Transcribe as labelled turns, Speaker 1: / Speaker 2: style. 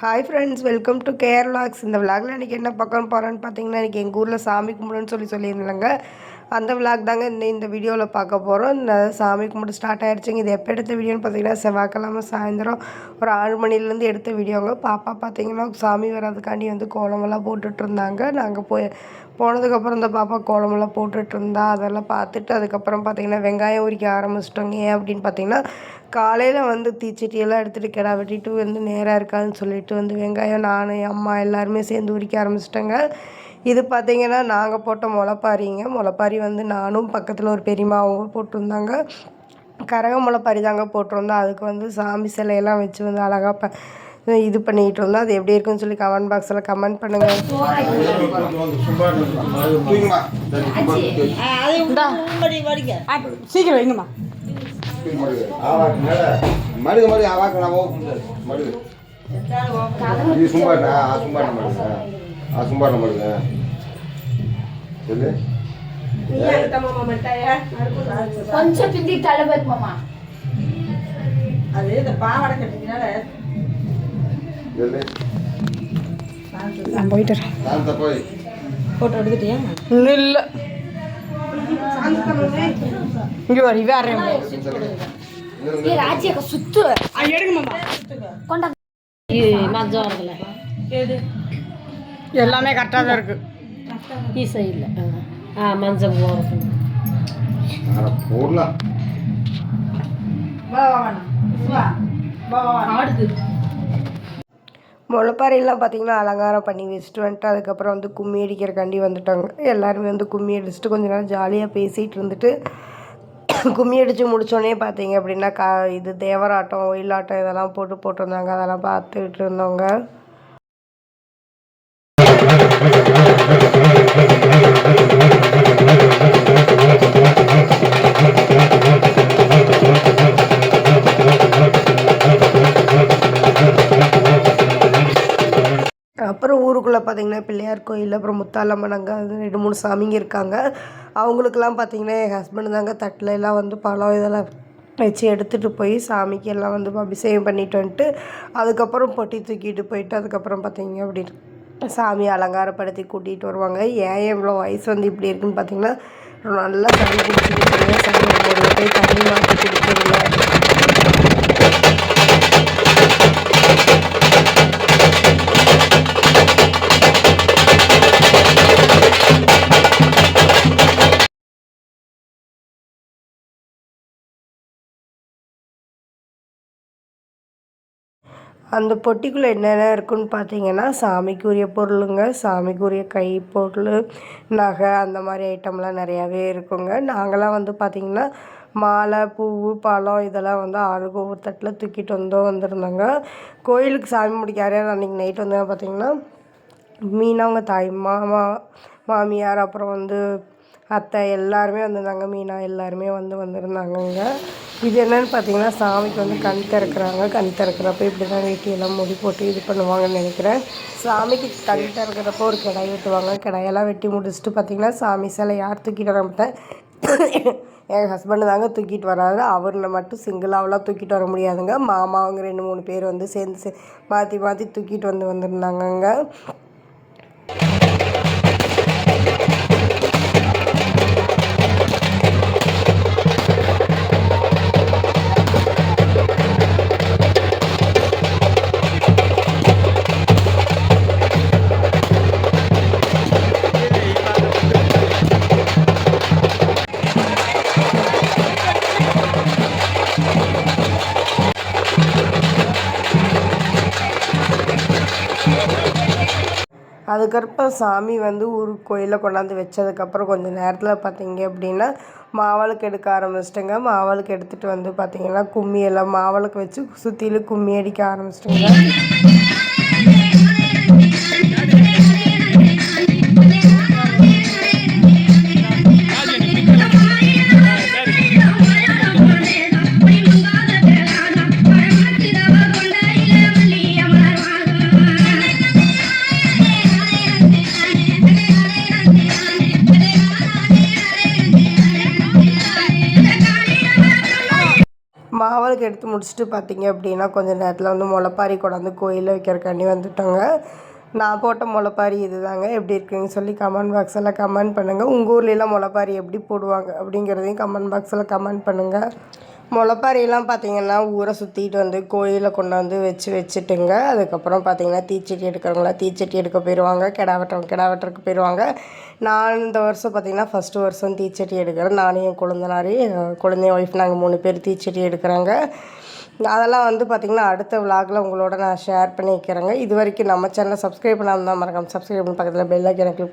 Speaker 1: Hi friends welcome to care vlogs இந்த விளாகில் இன்றைக்கி என்ன பக்கம் போகிறேன்னு பார்த்தீங்கன்னா இன்றைக்கி எங்கள் ஊரில் சாமி கும்பிடுன்னு சொல்லி சொல்லியிருந்தாங்க. அந்த விளாக் தாங்க இந்த இந்த வீடியோவில் பார்க்க போகிறோம் இந்த சாமி கும்பிட்டு ஸ்டார்ட் ஆகிடுச்சிங்க இது எப்போ எடுத்த வீடியோன்னு பார்த்தீங்கன்னா செவ்வாய்க்கிழமை சாயந்தரம் ஒரு ஆறு மணிலேருந்து எடுத்த வீடியோங்க பாப்பா பார்த்தீங்கன்னா சாமி வர்றதுக்காண்டி வந்து கோலமெல்லாம் போட்டுட்ருந்தாங்க நாங்கள் போய் போனதுக்கப்புறம் இந்த பாப்பா கோலமெல்லாம் போட்டுட்ருந்தா அதெல்லாம் பார்த்துட்டு அதுக்கப்புறம் பார்த்தீங்கன்னா வெங்காயம் உரிக்க ஆரம்பிச்சிட்டோங்க. ஏன் அப்படின்னு பார்த்தீங்கன்னா காலையில் வந்து தீச்சட்டியெல்லாம் எடுத்துகிட்டு கிடா வெட்டிட்டு வந்து நேராக இருக்காதுன்னு சொல்லிட்டு வந்து வெங்காயம் நான் என் அம்மா எல்லாருமே சேர்ந்து உரிக்க ஆரம்பிச்சிட்டோங்க. இது பார்த்தீங்கன்னா நாங்கள் போட்ட முளைப்பாரிங்க முளைப்பாரி வந்து நானும் பக்கத்தில் ஒரு பெரியம்மாவும் போட்டிருந்தாங்க கரக முளைப்பாரி தாங்க போட்டிருந்தோம் அதுக்கு வந்து சாமி சிலையெல்லாம் வச்சு வந்து அழகாக ப இது பண்ணிகிட்டு இருந்தோம் அது எப்படி இருக்குன்னு சொல்லி கமெண்ட் பாக்ஸில் கமெண்ட் பண்ணுங்கள்.
Speaker 2: ஆ, சீக்கிரம் வைங்கம்மா
Speaker 3: மடுகு. மடுகு. மடுகு. சும்பாட்ட மடுகு. சொல்லு.
Speaker 4: கொஞ்சம் பிந்தி தலைவர் மாமா.
Speaker 2: அது இந்த பாவாடை கட்டினால.
Speaker 3: சொல்லு.
Speaker 2: நான் போயிட்டு வரேன்.
Speaker 3: சாந்த போய்.
Speaker 2: ஃபோட்டோ எடுத்துட்டியா?
Speaker 1: இல்லை. இங்கே வர வேற
Speaker 4: ஏ ராஜியக்க சுத்து
Speaker 2: எடுங்க மாமா.
Speaker 4: கொண்டா.
Speaker 1: எல்லாமே கரெக்டாக தான் இருக்குது
Speaker 5: ஈசை இல்லை ஆ. மஞ்சள்
Speaker 3: போடலாம்.
Speaker 2: ஆடுது.
Speaker 1: முளைப்பாறையெல்லாம் பார்த்தீங்கன்னா அலங்காரம் பண்ணி வச்சுட்டு வந்துட்டு அதுக்கப்புறம் வந்து கும்மி அடிக்கிறக்காண்டி வந்துட்டாங்க. எல்லாருமே வந்து கும்மி அடிச்சுட்டு கொஞ்ச நேரம் ஜாலியாக பேசிகிட்டு இருந்துட்டு கும்மி அடித்து முடிச்சோடனே பார்த்தீங்க அப்படின்னா கா இது தேவராட்டம் ஒயிலாட்டம் இதெல்லாம் போட்டு போட்டிருந்தாங்க. அதெல்லாம் பார்த்துக்கிட்டு இருந்தவங்க. அப்புறம் ஊருக்குள்ளே பார்த்தீங்கன்னா பிள்ளையார் கோயில் அப்புறம் முத்தாலம்மன் அங்கே அது ரெண்டு மூணு சாமிங்க இருக்காங்க. அவங்களுக்கெல்லாம் பார்த்தீங்கன்னா என் ஹஸ்பண்ட் தாங்க தட்டில் எல்லாம் வந்து பழம் இதெல்லாம் வச்சு எடுத்துகிட்டு போய் சாமிக்கு எல்லாம் வந்து அபிஷேகம் பண்ணிட்டு வந்துட்டு அதுக்கப்புறம் பொட்டி தூக்கிட்டு போயிட்டு அதுக்கப்புறம் பார்த்தீங்க அப்படின்னு சாமி அலங்காரப்படுத்தி கூட்டிகிட்டு வருவாங்க. ஏன் இவ்வளோ வயசு வந்து இப்படி இருக்குன்னு பார்த்தீங்கன்னா நல்லா தண்ணி குடிச்சிட்டு சாமி போய் தண்ணி மாற்றி குடிக்கிறதுல அந்த பொட்டிக்குள்ளே என்னென்ன இருக்குன்னு பார்த்தீங்கன்னா சாமிக்குரிய பொருளுங்க சாமிக்குரிய கை பொருள் நகை அந்த மாதிரி ஐட்டம்லாம் நிறையாவே இருக்குங்க. நாங்களாம் வந்து பார்த்திங்கன்னா மாலை பூவு பழம் இதெல்லாம் வந்து ஆளுக்கு ஒவ்வொரு தட்டில் தூக்கிட்டு வந்தோம் வந்திருந்தாங்க. கோயிலுக்கு சாமி முடிக்க யாரையாவது அன்றைக்கி நைட் வந்து பார்த்திங்கன்னா மீனவங்க தாய் மாமா மாமியார் அப்புறம் வந்து அத்தை எல்லாருமே வந்திருந்தாங்க. மீனா எல்லாருமே வந்து வந்திருந்தாங்கங்க. இது என்னன்னு பார்த்தீங்கன்னா சாமிக்கு வந்து கண் திறக்கிறாங்க. கண் திறக்கிறப்ப இப்படி தான் வெட்டியெல்லாம் முடி போட்டு இது பண்ணுவாங்கன்னு நினைக்கிறேன். சாமிக்கு கண் திறக்கிறப்போ ஒரு கிடாய் வெட்டுவாங்க. கிடாயெல்லாம் வெட்டி முடிச்சுட்டு பார்த்தீங்கன்னா சாமி சிலை யார் தூக்கிட்டு வரப்பட்டேன் எங்கள் ஹஸ்பண்டு தாங்க தூக்கிட்டு வராரு. அவரில் மட்டும் சிங்கிளாவெலாம் தூக்கிட்டு வர முடியாதுங்க. மாமா அவங்க ரெண்டு மூணு பேர் வந்து சேர்ந்து சே மாற்றி மாற்றி தூக்கிட்டு வந்து வந்திருந்தாங்கங்க. அதுக்கப்புறம் சாமி வந்து ஊர் கோயிலில் கொண்டாந்து வச்சதுக்கப்புறம் கொஞ்சம் நேரத்தில் பார்த்தீங்க அப்படின்னா மாவளுக்கு எடுக்க ஆரம்பிச்சிட்டேங்க. மாவளுக்கு எடுத்துகிட்டு வந்து பார்த்தீங்கன்னா கும்மி எல்லாம் மாவளுக்கு வச்சு சுற்றிலும் கும்மி அடிக்க ஆரம்பிச்சிட்டேங்க. மாவளுக்கு எடுத்து முடிச்சுட்டு பார்த்தீங்க அப்படின்னா கொஞ்ச நேரத்தில் வந்து முளைப்பாரி கொண்டாந்து கோயிலில் வைக்கிறக்காண்டி வந்துட்டோங்க. நான் போட்ட முளைப்பாரி இதுதாங்க. எப்படி இருக்குன்னு சொல்லி கமெண்ட் பாக்ஸில் கமெண்ட் பண்ணுங்கள் உங்கள் ஊர்லெலாம் முளைப்பாரி எப்படி போடுவாங்க அப்படிங்கிறதையும் கமெண்ட் பாக்ஸில் கமெண்ட் பண்ணுங்கள் முளைப்பாரியெல்லாம் பார்த்தீங்கன்னா ஊரை சுற்றிட்டு வந்து கோயிலில் கொண்டாந்து வச்சு வச்சுட்டுங்க. அதுக்கப்புறம் பார்த்தீங்கன்னா தீச்சட்டி எடுக்கிறவங்களாம் தீச்சட்டி எடுக்க போயிடுவாங்க கிடா வெட்டுறவங்க கிடா வெட்டுறதுக்கு போயிடுவாங்க நான் இந்த வருஷம் பார்த்தீங்கன்னா ஃபஸ்ட்டு வருஷம் தீச்சட்டி எடுக்கிறேன். நானும் என் குழந்தனாரி குழந்தைய ஒய்ஃப் நாங்கள் மூணு பேர் தீச்சட்டி எடுக்கிறாங்க. அதெல்லாம் வந்து பார்த்திங்கன்னா அடுத்த விலாகில் உங்களோட நான் ஷேர் பண்ணிக்கிறேங்க. இது வரைக்கும் நம்ம சேனலை சப்ஸ்கிரைப் பண்ணாமல் தான் மறக்காமல் சப்ஸ்கிரைப் பண்ணி பக்கத்தில் பெல் ஐக்கனை